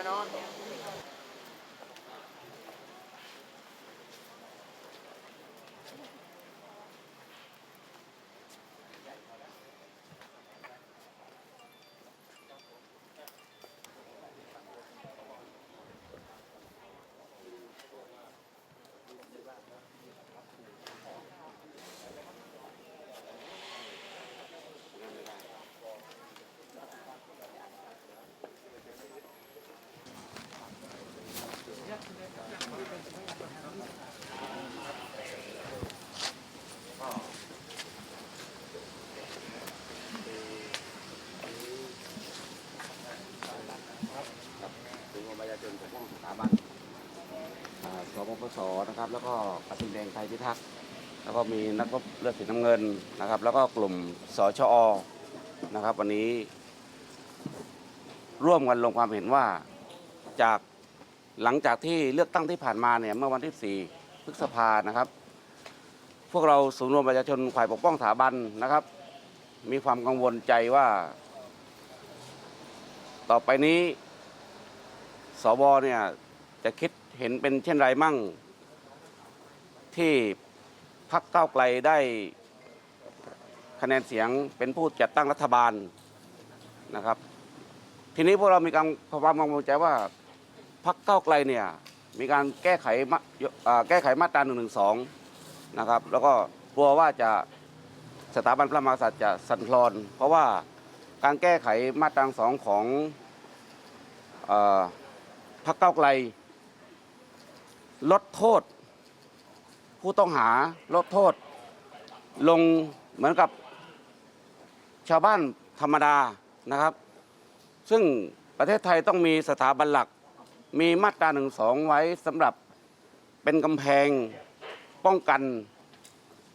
นะเนาะ ถึงประ ชนปกป้องสถาบันอ่าสปปสนะครับ แล้วก็กระทิงแดงไทยพิทักษ์แล้วก็มีนักรบเลือดสีน้ำเงินนะครับ แล้วก็กลุ่มสชอนะครับ วันนี้ ร่วมกันลงความเห็นว่าจากหลังจากที่เลือกตั้งที่ผ่านมาเนี่ยเมื่อวันที่4พฤษภานะครับ พวกเราศูนย์รวมประชาชนฝ่ายปกป้องสถาบันนะครับ มีความกังวลใจว่า ต่อไปนี้ สวเนี่ยจะคิดเห็นเป็นเช่นไรมั่ง ที่พักเก้าไกลได้คะแนนเสียงเป็นผู้จัดตั้งรัฐบาลนะครับ ทีนี้พวกเรามีการความกังวลใจว่าพักเก้าไกลเนี่ยมีการแก้ไขมาแก้ไขมาตรา1นึนะครับ แล้วก็กลัวว่าจะสถาบันพระมหากษัตริย์จะสั่นคลอน เพราะว่าการแก้ไขมาตราสองของ พักเก้าไกล ลดโทษ ผู้ต้องหาลดโทษ ลงเหมือนกับชาวบ้านธรรมดานะครับ ซึ่งประเทศไทยต้องมีสถาบันหลัก มีมาตราหนึ่งสองไว้สำหรับเป็นกำแพงป้องกัน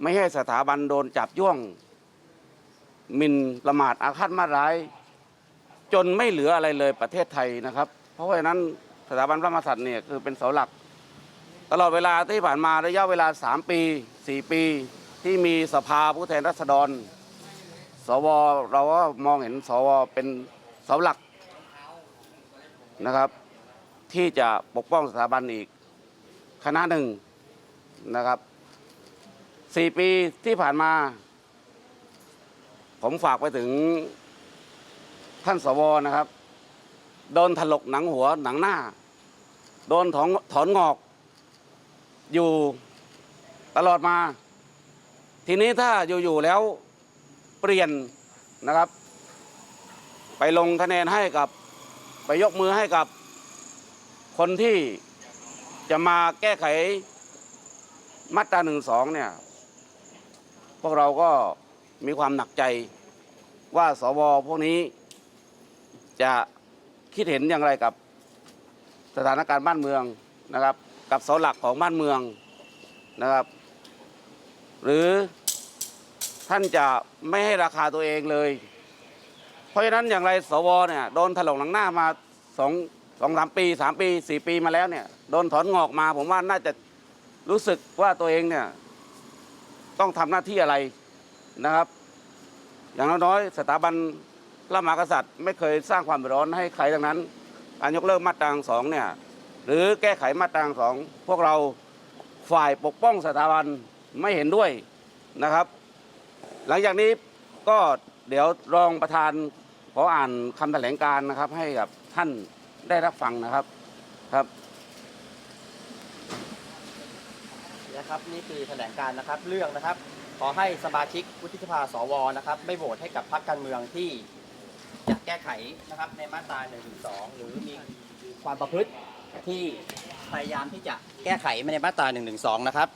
ไม่ให้สถาบันโดนจับย่วงหมินประมาทอาฆาตมาร้าย จนไม่เหลืออะไรเลยประเทศไทยนะครับ เพราะฉะนั้น สถาบันพระมหากษัตริย์เนี่ยคือเป็นเสาหลัก ตลอดเวลาที่ผ่านมาระยะเวลา 3 ปี 4 ปี ที่มีสภาผู้แทนราษฎร สวเราก็มองเห็นสวเป็นเสาหลักนะครับ ที่จะปกป้องสถาบันอีกคณะหนึ่งนะครับ4ปีที่ผ่านมา ผมฝากไปถึงท่านสวนะครับ โดนถลกหนังหัวหนังหน้า โดนถอนถอนงอก อยู่ตลอดมา ทีนี้ถ้าอยู่ๆแล้วเปลี่ยนนะครับ ไปลงคะแนนให้กับไปยกมือให้กับ คนที่จะมาแก้ไขมาตราหนึ่งสองเนี่ย พวกเราก็มีความหนักใจว่าสวพวกนี้จะ คิดเห็นอย่างไรกับสถานการณ์บ้านเมืองนะครับ กับเสาหลักของบ้านเมืองนะครับ หรือท่านจะไม่ให้ราคาตัวเองเลย เพราะฉะนั้นอย่างไรสวเนี่ยโดนถลกหลังหน้ามาสองสองสามปีสามปีสี่ปีมาแล้วเนี่ยโดนถอนงอกมา ผมว่าน่าจะรู้สึกว่าตัวเองเนี่ยต้องทำหน้าที่อะไรนะครับ อย่างน้อยๆสถาบัน ระมหากษัตริย์ไม่เคยสร้างความร้อนให้ใครทั้งนั้น การยกเลิกมาตราสองเนี่ยหรือแก้ไขมาตราสองพวกเราฝ่ายปกป้องสถาบันไม่เห็นด้วยนะครับ หลังจากนี้ก็เดี๋ยวรองประธานขออ่านคำแถลงการนะครับ ให้กับท่านได้รับฟังนะครับครับนะครับนี่คือแถลงการนะครับเรื่องนะครับ ขอให้สมาชิกวุฒิสภาสวนะครับ ไม่โหวตให้กับพรรคการเมืองที่ จะแก้ไขนะครับในมาตรา1นึหรือมีความประพฤติที่พยายามที่จะแก้ไขในมาตรา1นึนะครับ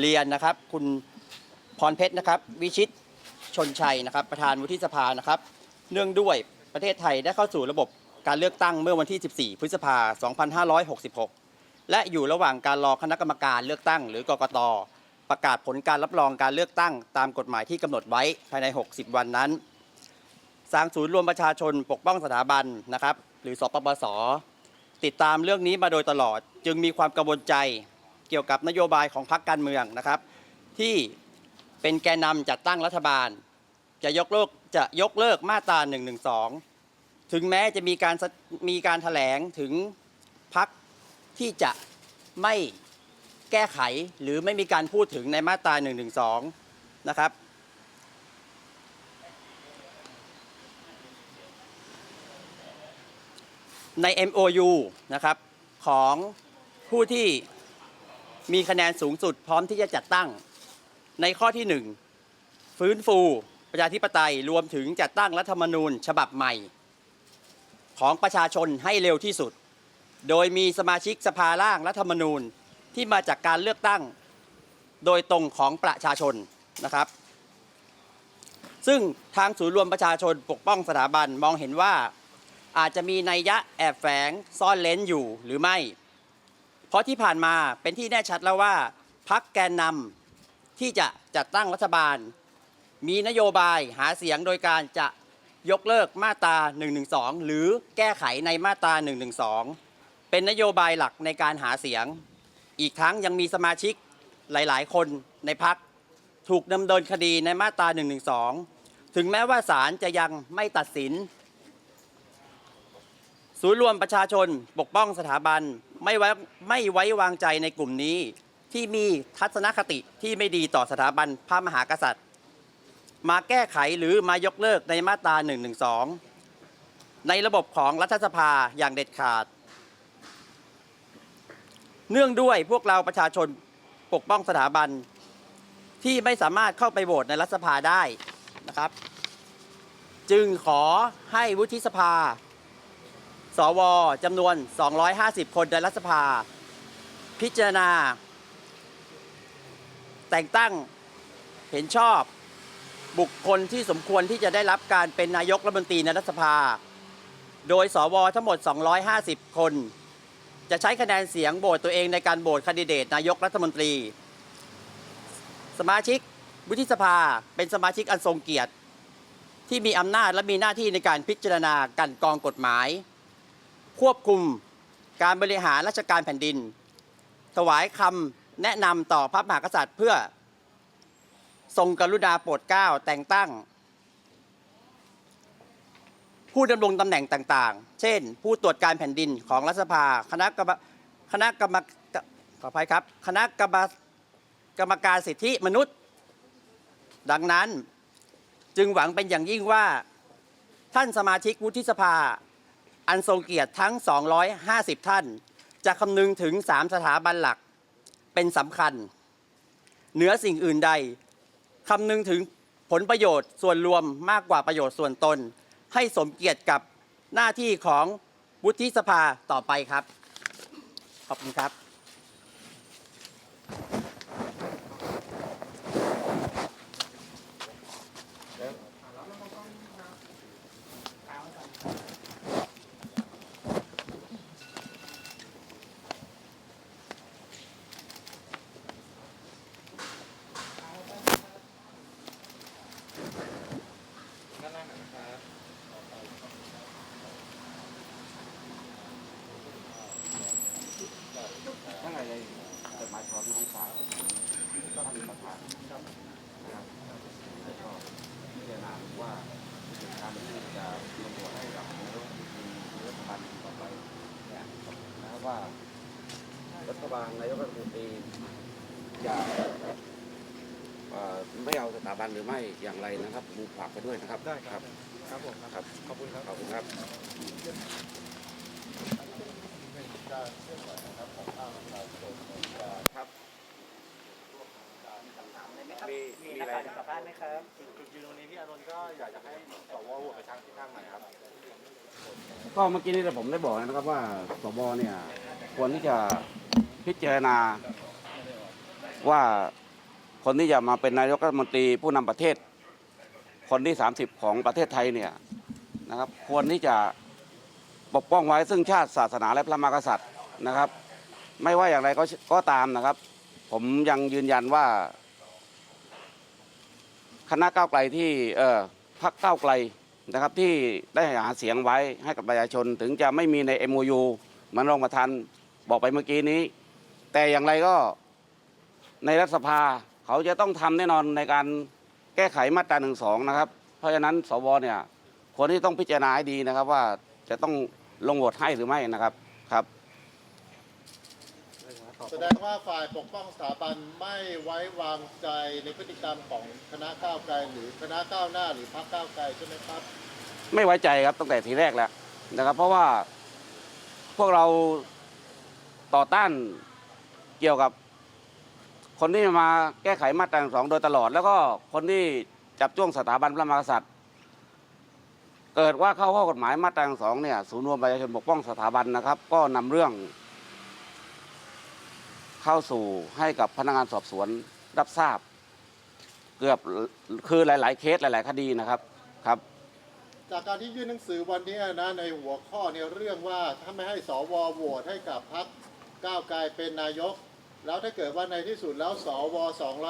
เรียนนะครับคุณพรเพชรนะครับ วิชิตชนชัยนะครับ ประธานวุฒิสภานะครับ เนื่องด้วยประเทศไทยได้เข้าสู่ระบบการเลือกตั้งเมื่อวันที่ 14 พฤษภา2566 และอยู่ระหว่างการรอคณะกรรมการเลือกตั้ง หรือกกตประกาศผลการรับรองการเลือกตั้ง ตามกฎหมายที่กำหนดไว้ภายใน 60 วันนั้น สร้างศูนย์รวมประชาชนปกป้องสถาบันนะครับ หรือสปปส ติดตามเรื่องนี้มาโดยตลอด จึงมีความกังวลใจเกี่ยวกับนโยบายของพรรคการเมืองนะครับ ที่เป็นแกนนำจัดตั้งรัฐบาล จะยกเลิกจะยกเลิกมาตรา1นึถึงแม้จะมีการมีการแถลงถึงพักที่จะไม่แก้ไขหรือไม่มีการพูดถึงในมาตรา1นึนะครับ ใน MOU นะครับของผู้ที่มีคะแนนสูงสุดพร้อมที่จะจัดตั้ง ในข้อที่ 1 ฟื้นฟูประชาธิปไตยรวมถึงจัดตั้งรัฐธรรมนูญฉบับใหม่ ของประชาชนให้เร็วที่สุด โดยมีสมาชิกสภาร่างรัฐธรรมนูญที่มาจากการเลือกตั้ง โดยตรงของประชาชนนะครับ ซึ่งทางศูนย์รวมประชาชนปกป้องสถาบันมองเห็นว่า อาจจะมีนัยยะแอบแฝงซ่อนเลนอยู่หรือไม่ เพราะที่ผ่านมาเป็นที่แน่ชัดแล้วว่าพักแกนนำที่จะจัดตั้งรัฐบาล มีนโยบายหาเสียงโดยการจะยกเลิกมาตรา 112 หรือแก้ไขในมาตรา 112 เป็นนโยบายหลักในการหาเสียง อีกทั้งยังมีสมาชิกหลาย ๆ คนในพักถูกดำเนินคดีในมาตรา 112 ถึงแม้ว่าศาลจะยังไม่ตัดสิน ศูนย์รวมประชาชนปกป้องสถาบันไม่ไว้ไม่ไว้วางใจในกลุ่มนี้ ที่มีทัศนคติที่ไม่ดีต่อสถาบันพระมหากษัตริย์ มาแก้ไขหรือมายกเลิกในมาตรา 112 ในระบบของรัฐสภาอย่างเด็ดขาด เนื่องด้วยพวกเราประชาชนปกป้องสถาบันที่ไม่สามารถเข้าไปโหวตในรัฐสภาได้นะครับ จึงขอให้วุฒิสภา สวจำนวน 250 คนในรัฐสภา พิจารณา แต่งตั้งเห็นชอบบุคคลที่สมควรที่จะได้รับการเป็นนายกรัฐมนตรีในรัฐสภา โดยสวทั้งหมด 250 คน จะใช้คะแนนเสียงโหวตตัวเองในการโหวตคนดิเดตนายกรัฐมนตรี สมาชิกวุฒิสภาเป็นสมาชิกอันทรงเกียรติ ที่มีอำนาจและมีหน้าที่ในการพิจารณาการกองกฎหมาย ควบคุมการบริหารราชการแผ่นดิน ถวายคำแนะนำต่อพระมหากษัตริย์ เพื่อทรงกรุณาโปรดเกล้าแต่งตั้ง ผู้ดำรงตำแหน่งต่างๆ เช่น ผู้ตรวจการแผ่นดินของรัฐสภา คณะกรรมคณะกรรมขออภัยครับ คณะกรรมกรรมการสิทธิมนุษย์ ดังนั้นจึงหวังเป็นอย่างยิ่งว่าท่านสมาชิกวุฒิสภา อันทรงเกียรติทั้ง 250 ท่าน จะคำนึงถึง 3 สถาบันหลักเป็นสำคัญ เหนือสิ่งอื่นใดคำนึงถึงผลประโยชน์ส่วนรวมมากกว่าประโยชน์ส่วนตน ให้สมเกียรติกับหน้าที่ของวุฒิสภาต่อไปครับ ขอบคุณครับ ทั้งในจดหมายฉบับที่สาวท่านประธานนะครับแล้วก็พิจารณาว่าการที่จะลงตัวให้กับนายกรัฐบาลต่อไปเนี่ยนะครับว่ารัฐ บาลนายกรัฐมนตรีจะเอ่อไม่เอาสถาบันหรือไม่อย่างไรนะครับผมฝากไปด้วยนะครับได้ครับ ครับครับผมครับครับขอบคุณครับขอบคุณครับครับมีมีอะไรสัมภาษณ์ไหมครับจุดยืนตรงนี้พี่อานนท์ก็อยากจะให้สวโหวตไปทางที่ทางไหนครับก็เมื่อกี้นี้ผมได้บอกนะครับว่าสบเนี่ยควรที่จะ พิจารณาว่าคนที่จะมาเป็นนายกรัฐมนตรีผู้นำประเทศ คนที่ 30 ของประเทศไทยเนี่ยนะครับควรที่จะปกป้องไว้ซึ่งชาติศาสนาและพระมหากษัตริย์นะครับ ไม่ว่าอย่างไรก็ก็ตามนะครับ ผมยังยืนยันว่า คณะก้าวไกลที่เออพักก้าวไกลนะครับที่ได้หาเสียงไว้ให้กับประชาชน ถึงจะไม่มีใน MOU มันรองประธานบอกไปเมื่อกี้นี้ แต่อย่างไรก็ในรัฐสภาเขาจะต้องทำแน่นอนในการแก้ไขมาตราหนึ่งสองนะครับ เพราะฉะนั้นสวเนี่ยควรที่ต้องพิจารณาให้ดีนะครับว่าจะต้องลงโหวตให้หรือไม่นะครับครับแสดงว่าฝ่ายปกป้องสถาบันไม่ไว้วางใจในพฤติกรรมของคณะก้าวไกลหรือคณะก้าวหน้าหรือพรรคก้าวไกลใช่ไหมครับ ไม่ไว้ใจครับตั้งแต่ทีแรกแล้วนะครับ เพราะว่าพวกเราต่อต้าน เกี่ยวกับ คนที่มาแก้ไขมาตราสองโดยตลอด แล้วก็คนที่จับจ้วงสถาบันพระมหากษัตริย์เกิดว่าเข้าข้อกฎหมายมาตราสองเนี่ยศูนย์รวมประชาชนปกป้องสถาบันนะครับ ก็นำเรื่อง เข้าสู่ให้กับพนักงานสอบสวนรับทราบ เกือบคือหลาย ๆ เคสหลาย ๆ คดีนะครับครับจากการที่ยื่นหนังสือวันนี้นะในหัวข้อเนี่ยเรื่องว่าถ้าไม่ให้สวโหวตให้กับพรรคก้าวไกลเป็นนายก แล้วถ้าเกิดว่าในที่สุดแล้วสว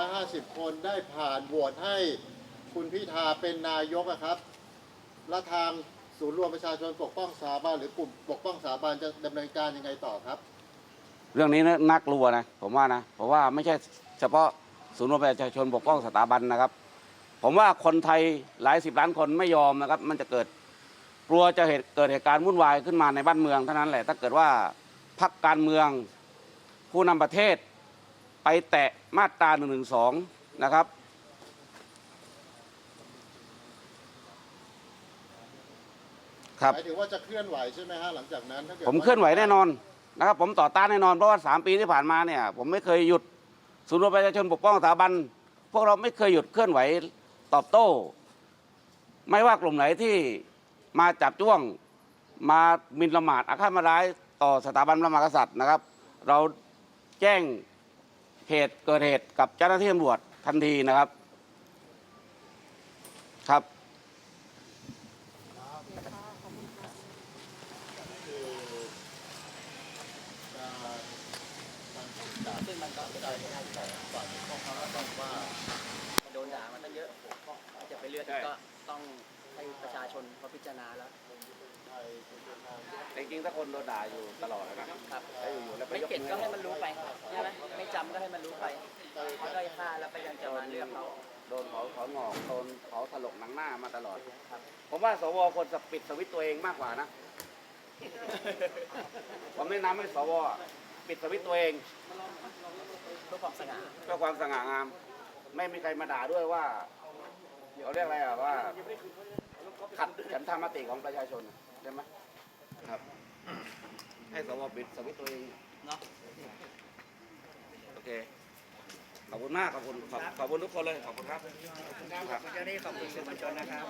250 คนได้ผ่านโหวตให้คุณพิธาเป็นนายกอะครับ และทางศูนย์รวมประชาชนปกป้องสถาบันหรือกลุ่มปกป้องสถาบันจะดำเนินการยังไงต่อครับ เรื่องนี้น่ากลัวนะผมว่านะผมว่าไม่ใช่เฉพาะศูนย์รวมประชาชนปกป้องสถาบันนะครับ ผมว่าคนไทยหลายสิบล้านคนไม่ยอมนะครับ มันจะเกิดกลัวจะเหตุเกิดเหตุการณ์วุ่นวายขึ้นมาในบ้านเมืองเท่านั้นแหละ ถ้าเกิดว่าพรรคการเมือง ผู้นำประเทศไปแตะมาตรา1นึนะครับ ครับ หมายถึงว่าจะเคลื่อนไหวใช่ไหมฮะหลังจากนั้นถ้าเกิดผมเคลื่อนไหวแน่นอนนะครับ ผมต่อต้านแน่นอนเพราะว่าสามปีที่ผ่านมาเนี่ย ผมไม่เคยหยุดศูนย์รวมประชาชนปกป้องสถาบัน พวกเราไม่เคยหยุดเคลื่อนไหวตอบโต้ ไม่ว่ากลุ่มไหนที่มาจับจ้วงมาหมินละหมาดอาฆาตมาร้ายต่อสถาบันพระมหากษัตริย์นะครับ เรา แจ้งเหตุเกิดเหตุกับเจ้าหน้าที่ตำรวจทันทีนะครับ ครับซึ่งมันอย่างเขาก็ต้องว่าโดนด่ามาตั้งเยอะจะไปเลือกก็ต้องให้ประชาชนเขาพิจารณาแล้ว จริงๆถ้าคนโดนด่าอยู่ตลอดนะครับครับแล้วอยู่ๆแล้วไปไม่ยกเก็บมือก็ให้มันรู้ไปใช่ไหมไม่จำก็ให้มันรู้ไปเขาได้ค่าแล้วไปยังจะมาเลือกเขาโดนเผาถอนงอกโดนเผาถลกหนังหน้ามาตลอดผมว่าสวควรจะปิดสวิตช์ตัวเองมากกว่านะ ผมแนะนำให้สวปิดสวิตช์ตัวเอง เพื่อความสง่าเพื่อความสง่างาม ไม่มีใครมาด่าด้วยว่าเขาเรียกอะไรอะว่าขัดฉันทามติของประชาชนใช่ไหมครับให้สวปิดสวิตช์ตัวเองเนาะโอเคขอบคุณมากขอบคุณขอบขอบคุณทุกคนเลยขอบคุณครับ ขอบคุณเจ้าหน้าที่ขอบคุณสื่อมวลชนนะครับ